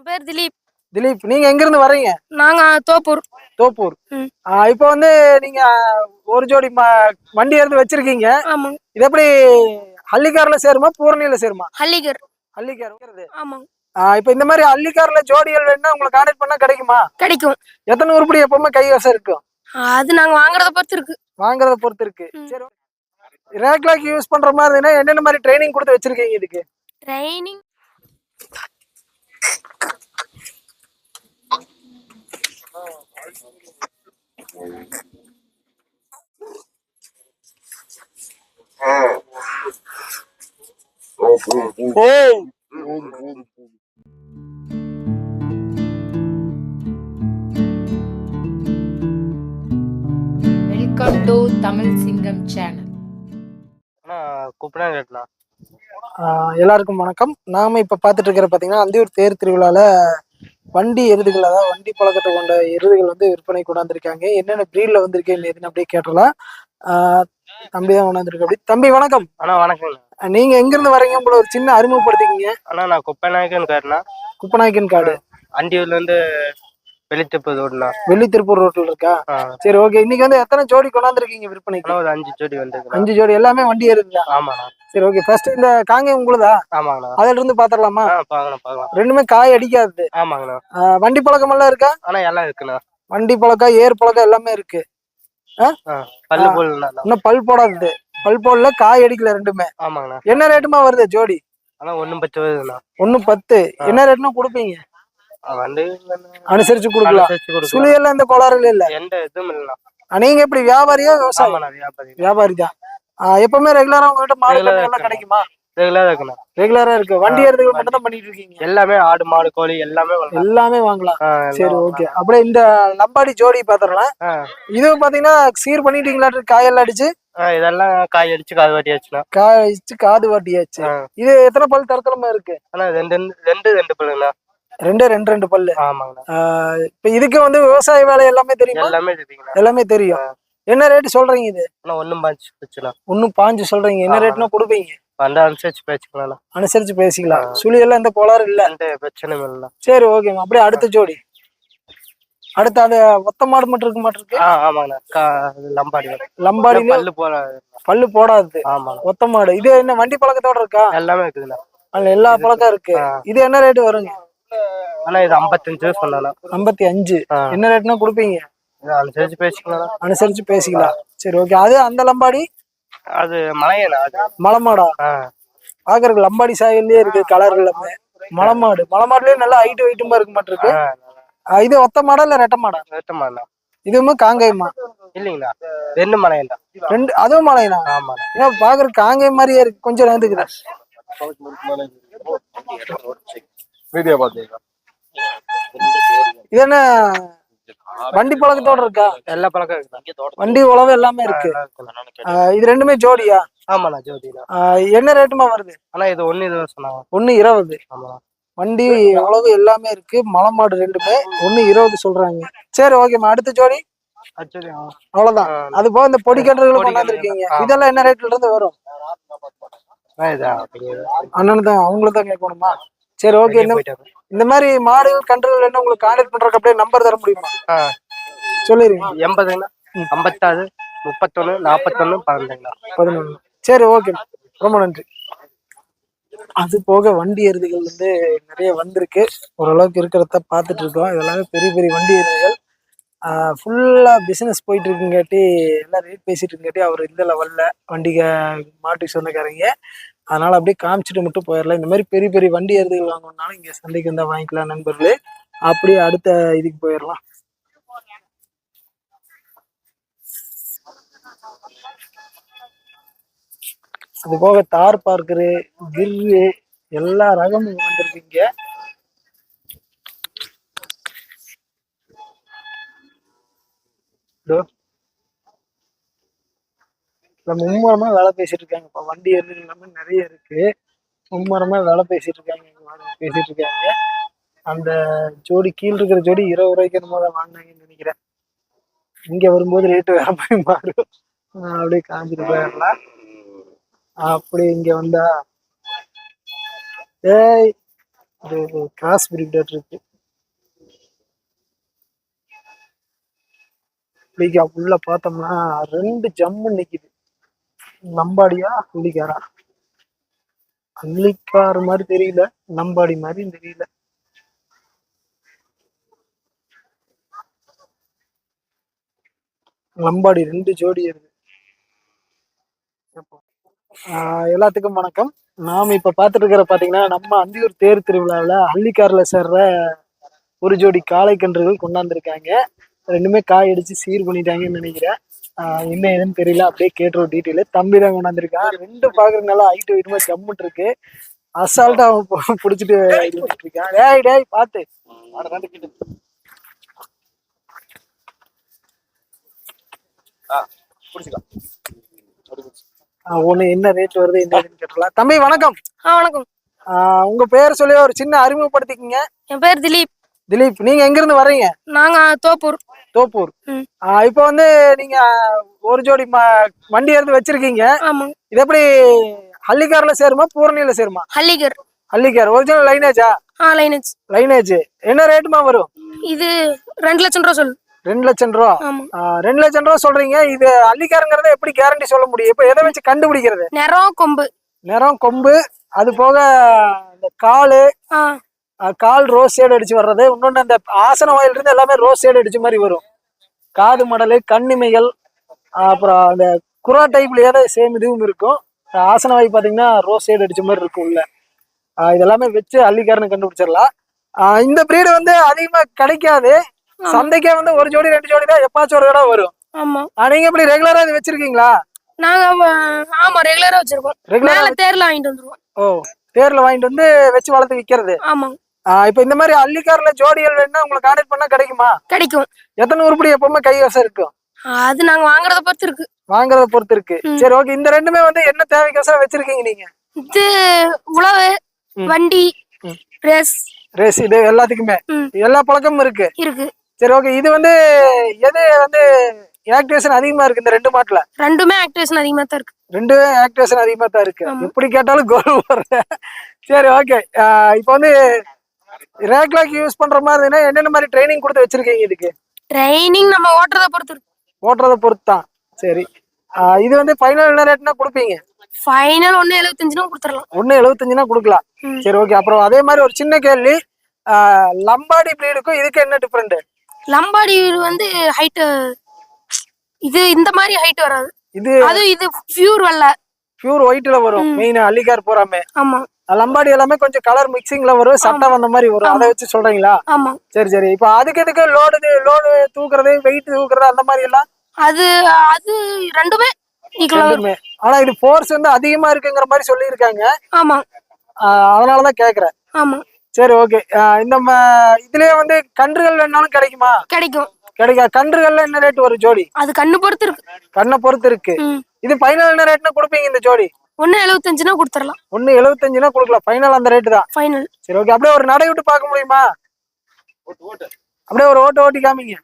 என் பேர் திலீப். திலீப் நீங்க எங்க இருந்து வர்றீங்க? நாங்க தோப்பூர். தோப்பூர். இப்போ வந்து நீங்க ஒரு ஜோடி வண்டி எடுத்து வச்சிருக்கீங்க. இது எப்படி ஹல்லிக்கார்ல சேருமா பூரணியில சேருமா? ஹல்லிக்கார் வருது. ஆமாங்க இப்போ இந்த மாதிரி ஹல்லிக்கார்ல ஜோடிகள் வேணும்னா உங்களை கான்டாக்ட் பண்ணா கிடைக்குமா? கிடைக்கும். எத்தனை உருப்படி எப்பவுமே கைவசம் இருக்கும் அது நாங்க வாங்குறத பொறுத்து இருக்கு. வாங்குறத பொறுத்து இருக்கு. சரி ரேக்லாக் யூஸ் பண்ற மாதிரி இருந்தா என்னென்ன மாதிரி ட்ரைனிங் கொடுத்து வச்சிருக்கீங்க இதுக்கு? ட்ரைனிங் வெல்கம் டு தமிழ் சிங்கம் சேனல் அண்ணா கூப்பிடா கேட்டலாம் ஆ, எல்லாருக்கும் வணக்கம். நாம இப்ப பார்த்துட்டு இருக்கிற பாத்தீங்கன்னா அந்தியூர் தேர் திருவிழால வண்டி எருதுகள் அதாவது வண்டி பழக்கத்தை கொண்ட எருதுகள் வந்து விற்பனை கொண்டாந்துருக்காங்க. என்னென்ன பிரீட்ல வந்திருக்கு எதுன்னு அப்படியே கேட்டலாம் தம்பி தான் கொண்டாந்துருக்கு அப்படி தம்பி வணக்கம். அண்ணா வணக்கங்கண்ணா நீங்க எங்க இருந்து வரீங்க? உங்களை ஒரு சின்ன அறிமுகப்படுத்திக்கிங்க. அண்ணா நான் குப்பநாயக்கன் காருண்ணா குப்பநாயக்கன் காடு. அந்தியூர்ல இருந்து வெளித்தப்பு ரோடுண்ணா வெள்ளி திருப்பூர் ரோட்ல இருக்கா. சரி ஓகே இன்னைக்கு வந்து எத்தனை ஜோடி கொண்டாந்துருக்கீங்க விற்பனைக்கு? ஒரு அஞ்சு ஜோடி வந்துருக்குண்ணா அஞ்சு ஜோடி எல்லாமே வண்டி எருதுதான் ஆமாண்ணா சரி ஓகே ஃபர்ஸ்ட் இந்த காங்கை உங்களுதா? ஆமாங்கண்ணா. அதுல இருந்து பாத்திரலாமா ரெண்டுமே காய் அடிக்காது. ஆமாங்கண்ணா. வண்டி பழக்கம் எல்லாம் இருக்கா? அண்ணா எல்லாம் இருக்குண்ணா. வண்டி பழக்கம் ஏர் பழக்கம் எல்லாமே இருக்கு. பல்லு ஆ. போடலண்ணா இன்னும் பல் போடாது பல் போடல காய் அடிக்கல ரெண்டுமே. ஆமாங்கண்ணா. என்ன ரேட்டுமா வருது ஜோடி? அண்ணா ஒன்றும் பத்து வருதுண்ணா. ஒண்ணு பத்து. என்ன ரேட்னா கொடுப்பீங்க? வந்து அனுசரிச்சு கொடுக்கலாம். சுழியெல்லாம் இந்த கோளாறுல இல்ல. எந்த இதுவும் இல்லைண்ணா. ஆ, நீங்க எப்படி வியாபாரியா விவசாயி? ஆமாண்ணா வியாபாரி. தான். எப்பவுமே ரெகுலரா உங்ககிட்ட மாடு. கிடைக்குமா? ரெகுலராக இருக்குண்ணா. ரெகுலரா இருக்கு. வண்டி வண்டி. மட்டும் தான் பண்ணிட்டு இருக்கீங்க. எல்லாமே ஆடு மாடு கோழி எல்லாமே எல்லாமே வாங்கலாம். சரி ஓகே அப்படியே இந்த லம்பாடி ஜோடி பாத்திரலாம் ஆ. இது பாத்தீங்கன்னா சீர் பண்ணிட்டீங்களா காயெல்லாம் அடிச்சு? இதெல்லாம் காய் அடிச்சு காது வாட்டியாச்சுண்ணா. காய் அடிச்சு காது வாட்டியாச்சு. இது எத்தனை பல் தரத்தலமா இருக்கு? ரெண்டு ரெண்டு ரெண்டு ரெண்டு பல்லுண்ணா ரெண்டு ரெண்டு ரெண்டு பல்லு. ஆமாங்கண்ணா இப்ப இதுக்கு வந்து விவசாய வேலை எல்லாமே தெரியுமா? எல்லாமே தெரியுங்கண்ணா எல்லாமே தெரியும். என்ன ரேட் சொல்றீங்க இது? ஒன்றும் பாஞ்சு பிரச்சனை. ஒன்னும் பாஞ்சு சொல்றீங்க. என்ன ஆமா. ரேட்னா கொடுப்பீங்க? அந்த அனுசரிச்சு பேச்சுக்கலாம்ண்ணா அனுசரிச்சு பேசிக்கலாம். சுழி எல்லாம் எந்த கோளாறு இல்ல. எந்த பிரச்சனையும் இல்லைண்ணா சரி ஓகேங்க அப்படியே அடுத்த ஜோடி. அடுத்து அது ஒத்த மாடு மட்டும் இருக்க மாட்டிருக்கு? ஆமாங்கண்ணா. லம்பாடி. லம்பாடியில பல்லு போற பல்லு போடாது. ஆமாண்ணா ஒத்த மாடு. இது என்ன வண்டி பழக்கத்தோட இருக்கா? எல்லாமே இருக்குதுண்ணா. அதுல எல்லா பழக்கம் இருக்கு. இது என்ன ரேட் வருங்க? அண்ணா இது ஐம்பத்தஞ்சு சொன்னாண்ணா ஐம்பத்தி அஞ்சு. என்ன ரேட்னா கொடுப்பீங்க? இது அனுசரிச்சு பேசிக்கலாம்ண்ணா அனுசரிச்சு பேசிக்கலாம். சரி ஓகே அது அந்த லம்பாடி? அது அது மலமாடா? பாக்குறதுக்கு லம்பாடி சாயல்லே இருக்கு கலர் எல்லாமே. மலமாடு. மலமாடுலயே நல்லா ஹைட் வெயிட்டுமா இருக்க மாட்டிருக்கு. இது ஒத்த மாடா இல்ல ரெட்ட மாடா? வெட்டமாண்ணா இதுவுமே காங்கேயமா இல்லைங்கண்ணா. ரெண்டு மலையண்ணா ரெண்டு அதுவும் மலைனா ஆமாண்ணா. ஏன் பாக்குறதுக்கு காங்கேயம் மாதிரியே இருக்கு. கொஞ்சம் நேர்ந்துக்குது வீடியோ பார்த்தீங்களா இது என்ன? வண்டி பழக்கத்தோட இருக்கா? எல்லா பழக்கம் இருக்குண்ணா வண்டி உழவு எல்லாமே இருக்கு. இது ரெண்டுமே ஜோடியா? ஆமாண்ணா ஆ, என்ன ரேட்டுமா வருது? அண்ணா இது ஒண்ணு இது சொன்னாங்க ஒண்ணு இருபது. வண்டி உழவு எல்லாமே இருக்கு. மலமாடு ரெண்டுமே. ஒண்ணு இருபது சொல்றாங்க. சரி ஓகேம்மா அடுத்த ஜோடி? அவ்வளவுதான். அது போக இந்த பொடி கட்டுறதுல கொண்டாந்துருக்கீங்க. இதெல்லாம் என்ன ரேட்ல இருந்து வரும். அண்ணனு தான் அவங்களுக்கு தான் கேட்கணுமா? சரி ஓகே இந்த மாதிரி மாடுகள் கன்றுகள் என்ன உங்களுக்கு கான்டாக்ட் பண்றதுக்கு அப்படியே நம்பர் தர முடியுமா? ஆ. சொல்லிருங்க எண்பதுங்கண்ணா ஐம்பத்தாறு முப்பத்தொன்னு நாற்பத்தொன்னு பன்னெண்டுங்கண்ணா பதினொன்று சரி ஓகே ரொம்ப நன்றி. அது போக வண்டி எருதுகள் வந்து நிறைய வந்திருக்கு. ஓரளவுக்கு இருக்கிறத பார்த்துட்டு இருக்கோம். இதெல்லாமே பெரிய பெரிய வண்டி எருதுகள் ஃபுல்லா பிசினஸ் போயிட்டு இருக்குங்காட்டி எல்லாம் ரேட் பேசிட்டு இருக்காட்டி அவர் இந்த லெவல்ல வண்டிக மாட்டுக்கு சொந்தக்காரங்க. அதனால அப்படியே காமிச்சிட்டு மட்டும் போயிடலாம் இந்த மாதிரி பெரிய பெரிய வண்டி எருதுகள் வாங்கணும்னாலும் இங்க சந்தைக்கு வந்தா வாங்கிக்கலாம் நண்பர்களே. அப்படியே அடுத்த இதுக்கு போயிடலாம் அது போக தார் பார்க்கரு கிர்ரு எல்லா ரகமும் வந்திருக்கீங்க இதோ. இப்ப மும்முரமா வேலை பேசிட்டு இருக்காங்க. இப்ப வண்டி எருது எல்லாமே நிறைய இருக்கு. மும்முரமா வேலை பேசிட்டு இருக்காங்க. பேசிட்டு இருக்காங்க. அந்த ஜோடி கீழ் இருக்கிற ஜோடி இருபது ரூபாய்க்கு என்னமோ தான் வாங்கினாங்கன்னு நினைக்கிறேன். இங்க வரும்போது ரேட்டு வேற போய் மாறும். அப்படியே காஞ்சிட்டு போயிடலாம். அப்படி இங்க வந்தா ஏய் ஒரு கிராஸ் பிரீடர் இருக்கு. இன்னைக்கு உள்ள பார்த்தோம்னா ரெண்டு ஜம்மு நிக்குது. நம்பாடியா? அள்ளிக்காரா அள்ளிக்கார் மாதிரி தெரியல. நம்பாடி மாதிரி தெரியல. நம்பாடி ரெண்டு ஜோடி இருக்கு. ஆஹ் எல்லாத்துக்கும் வணக்கம். நாம இப்ப பார்த்துட்டு இருக்கிற பாத்தீங்கன்னா நம்ம அந்தியூர் தேர் திருவிழாவில் அள்ளிக்கார்ல சேர்ற ஒரு ஜோடி காளை கன்றுகள் கொண்டாந்துருக்காங்க. ரெண்டுமே காய் அடிச்சு சீர் பண்ணிட்டாங்கன்னு நினைக்கிறேன். ஆஹ் என்ன ஏதுன்னு தெரியல அப்படியே கேட்டுருவோம் டீட்டெயில் தம்பி தான் கொண்டாந்துருக்கான் ரெண்டு பாக்குறதுனால ஹைட்டு வெயிட்டுமா ஜம்முட்டு இருக்கு. அசால்ட்டா அவன் புடிச்சிட்டு இருக்கான். டேய் டேய் பாத்து. ஆஹ் ஒண்ணு என்ன ரேட் வருது என்ன கேட்டலாம் தம்பி வணக்கம். ஆ வணக்கம். ஆஹ் உங்க பேர் சொல்லி ஒரு சின்ன அறிமுகப்படுத்திக்கங்க. என் பேர் திலீப். திலீப் நீங்க எங்க இருந்து வர்றீங்க? நாங்க தோப்பூர். தோப்பூர். இப்போ வந்து நீங்க ஒரு ஜோடி வண்டி எடுத்து வச்சிருக்கீங்க. இது எப்படி ஹல்லிக்கார்ல சேருமா பூரணியில சேருமா? ஹல்லிகர். ஹல்லிக்கார் ஒரிஜினல் லைனேஜா ஆ லைனேஜ் லைனேஜ் என்ன ரேட்டுமா வரும்? இது ரெண்டு லட்சம் ரூபா சொல்லு ரெண்டு லட்சம் ரூபா? ரெண்டு லட்சம் ரூபா சொல்றீங்க. இது ஹல்லிக்காரங்கிறத எப்படி கேரண்டி சொல்ல முடியும்? இப்போ எதை வச்சு கண்டுபிடிக்கிறது? நிறம் கொம்பு. நிறம் கொம்பு. அது போக இந்த காலு. கால் ரோஸ் ஷேடு அடிச்சு வர்றது. இன்னொன்று அந்த ஆசன வாயில இருந்து எல்லாமே ரோஸ் ஷேடு அடிச்ச மாதிரி வரும். காது மடல் கண்ணிமைகள் அப்புறம் அந்த குரா டைப்லயே சேம் இதுவும் இருக்கும். ஆசன வாய் பார்த்தீங்கன்னா ரோஸ் ஷேடு அடிச்ச மாதிரி இருக்கும் உள்ள. இதெல்லாமே வச்சு அள்ளிக்காரனு கண்டுபிடிச்சிடலாம். இந்த பிரீடு வந்து அதிகமா கிடைக்காது. சந்தைக்கே வந்து ஒரு ஜோடி ரெண்டு ஜோடி தான் எப்பாச்சும் ஒரு தடவை வரும். ஆமா. நீங்க எப்படி ரெகுலரா இது வச்சிருக்கீங்களா? நாங்க ஆமா ரெகுலரா வச்சிருக்கோம். ரெகுலரா தேர்ல வாங்கிட்டு வந்துருவோம். ஓ தேர்ல வாங்கிட்டு வந்து வச்சு வளர்த்து விற்கிறது ஆமாங்க. இப்போ இந்த மாதிரி அள்ளிக்காரில் ஜோடிகள் வேணும்னா உங்களை கான்டாக்ட் பண்ணா கிடைக்குமா? கிடைக்கும். எத்தனை உருப்படி எப்பவுமே கைவசம் இருக்கும் அது நாங்க வாங்குறத பொறுத்து இருக்கு. வாங்குறத பொறுத்து இருக்கு. சரி ஓகே இந்த ரெண்டுமே வந்து என்ன தேவைக்கோசரம் வச்சிருக்கீங்க நீங்க? இது உழவு. வண்டி. ரேஸ் ரேஸ் இது எல்லாத்துக்குமே. எல்லா பழக்கமும் இருக்கு? இருக்கு. சரி ஓகே இது வந்து எது வந்து ஆக்டிவேஷன் அதிகமா இருக்கு இந்த ரெண்டு மாட்டுல? ரெண்டுமே ஆக்டிவேஷன் அதிகமா தான் இருக்கு. ரெண்டு ஆக்டிவேஷன் அதிகமா தான் இருக்கு. எப்படி கேட்டாலும் கோல் வர்ற சரி ஓகே இப்போ வந்து ரேக்லாக் யூஸ் பண்ற மாதிரி இருந்ததுன்னா என்னென்ன மாதிரி ட்ரைனிங் கொடுத்து வச்சிருக்கீங்க இதுக்கு? ட்ரைனிங் நம்ம ஓட்டுறத பொறுத்து ஓட்டுறத பொறுத்து தான் சரி இது வந்து ஃபைனல் என்ன ரேட்னா கொடுப்பீங்க? ஃபைனல் ஒண்ணு எழுபத்தஞ்சுனா கொடுத்துடலாம். ஒண்ணு எழுபத்தஞ்சுனா கொடுக்கலாம். சரி ஓகே அப்புறம் அதே மாதிரி ஒரு சின்ன கேள்வி. லம்பாடி ப்ரீடுக்கும் இதுக்கு என்ன டிஃப்ரெண்ட் லம்பாடி வந்து ஹைட் இது இந்த மாதிரி ஹைட் வராது. இது அது இது பியூர் வெள்ள. பியூர் ஒயிட்ல வரும். மெயின் அள்ளிக்கார் போறாமே. ஆமா. லம்பாடி எல்லாமே கொஞ்சம் கலர் மிக்சிங்ல வரும் சட்டை வந்த மாதிரி வரும். அதை வச்சு சொல்றீங்களா? சரி சரி. இப்போ அதுக்கு எதுக்கு லோடு லோடு தூக்குறது வெயிட் தூக்குறது அந்த மாதிரி எல்லாம்? அது அது ரெண்டுமே ஆனா இது ஃபோர்ஸ் வந்து அதிகமா இருக்குங்கிற மாதிரி சொல்லியிருக்காங்க. ஆமா. அதனாலதான் கேக்குறேன். ஆமா. சரி ஓகே இந்த இதுலயே வந்து கன்றுகள் வேணாலும் கிடைக்குமா? கிடைக்கும். கிடைக்கா கன்றுகள்ல என்ன ரேட் வரும் ஜோடி? அது கண்ணு பொறுத்து இருக்கு. கண்ணை பொறுத்து இருக்கு. இது ஃபைனல் என்ன ரேட்னு கொடுப்பீங்க இந்த ஜோடி? ஒண்ணு எழுபத்தஞ்சுனா கொடுத்துடலாம். ஒன்னு எழுபத்தஞ்சுனா கொடுக்கலாம். ஃபைனல் அந்த ரேட்டு தான். ஃபைனல் சரி ஓகே அப்படியே ஒரு நடை விட்டு பார்க்க முடியுமா? அப்படியே ஒரு ஓட்டு ஓட்டி காமிங்க.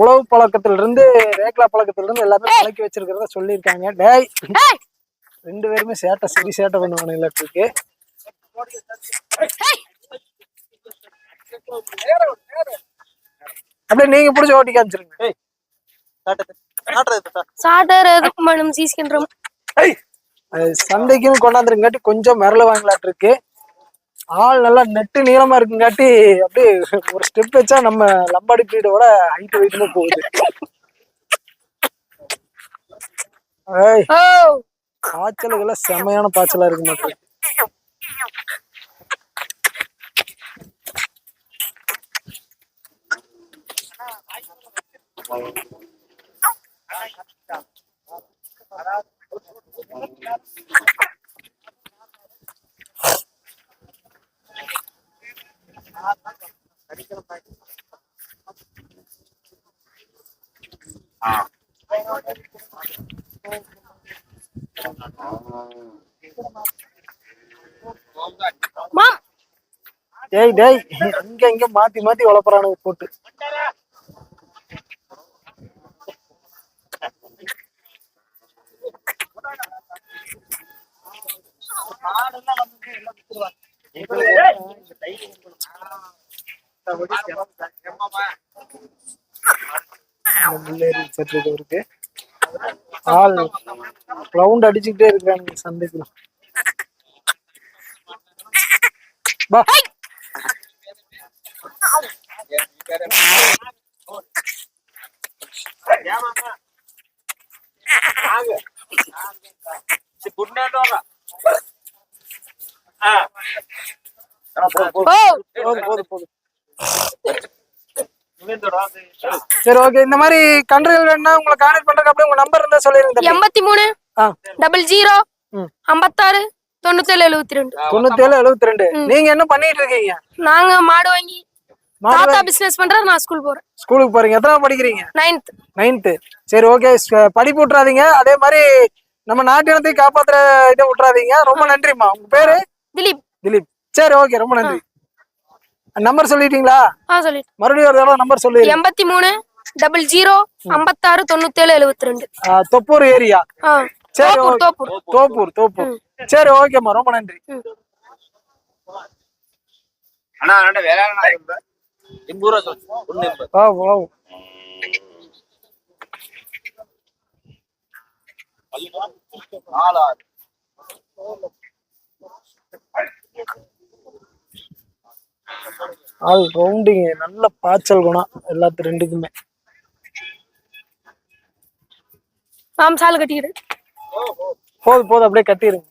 உழவு பழக்கத்துல இருந்து ரேக்லா பழக்கத்துல இருந்து எல்லாமே பழக்கி வச்சிருக்கிறத சொல்லியிருக்காங்க. டேய்! ரெண்டு பேருமே சேட்டை சரி சேட்டை பண்ணுவானு இருக்கு. அப்படியே நீங்க பிடிச்சி ஓட்டி காமிச்சிருங்க. சாட்டர் எதுக்கும் மேடம் சீஸ்கின்றோம் சந்தைக்குன்னு கொண்டாந்துருங்காட்டி கொஞ்சம் மிரள வாங்கலாட்டு இருக்கு ஆள் நல்லா நெட்டு நீளமா இருக்குங்காட்டி அப்படியே ஒரு ஸ்டெப் வச்சா நம்ம லம்பாடி பீடோட ஹைட் வெயிட்டுமே போகுது. காய்ச்சலுக்குள்ள செமையான பாய்ச்சலா இருக்கு மாட்டேன் மாம் டேய் டேய் இங்க இங்க மாத்தி மாத்தி வளர்ப்புறானுங்க போட்டு. இருக்கு. ஆள் ரவுண்ட் அடிச்சுக்கிட்டே இருக்காங்க சந்தைக்குள்ள போதும் சரி ஓகே இந்த மாதிரி கன்றுகள் வேணும்னா உங்களை கான்டாக்ட் பண்றதுக்கு அப்படியே உங்க நம்பர் இருந்தா சொல்லிருங்க. எண்பத்தி மூணு டபுள் ஜீரோ. ஐம்பத்தாறு தொண்ணூத்தேழு எழுபத்தி ரெண்டு தொண்ணூத்தேழு எழுபத்தி ரெண்டு நீங்க என்ன பண்ணிட்டு இருக்கீங்க நாங்க மாடு வாங்கி மாடு தாத்தா பிசினஸ் பண்றாரு நான் ஸ்கூல் போறேன். ஸ்கூலுக்கு போறீங்க. எத்தனை படிக்கிறீங்க? நைன்த் நைன்த்து சரி ஓகே படிப்பு விட்டுறாதீங்க. அதே மாதிரி நம்ம நாட்டினத்தை காப்பாத்துற இதை விட்டுறாதீங்க. ரொம்ப நன்றிம்மா. உங்க பேரு? திலீப். திலீப். சரி ஓகே ரொம்ப நன்றி. நம்பர் சொல்லிட்டீங்களா? மறுபடியும் ஒரு தடவை நம்பர் சொல்லி. எண்பத்தி மூணு டபுள் ஜீரோ ஐம்பத்தாறு தொண்ணூத்தேழு எழுபத்தி ரெண்டு தொப்பூர் ஏரியா. ஆ. சரி தோப்பூர். தோப்பூர். சரி ஓகேம்மா ரொம்ப நன்றி. அண்ணா வேற சொல்லு வா ஆறு ஆள் ரவுண்டிங் நல்ல பாய்ச்சல் குணம் எல்லாத்து ரெண்டுக்குமே. ஆம் சால் கட்டிக்கிடு. போதும் போதும் அப்படியே கட்டிடுங்க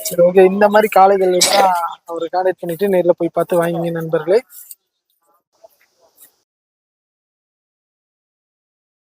சரி ஓகே இந்த மாதிரி காளைகள் அவர் கான்டாக்ட் பண்ணிட்டு நேர்ல போய் பார்த்து வாங்கிங்க நண்பர்களே.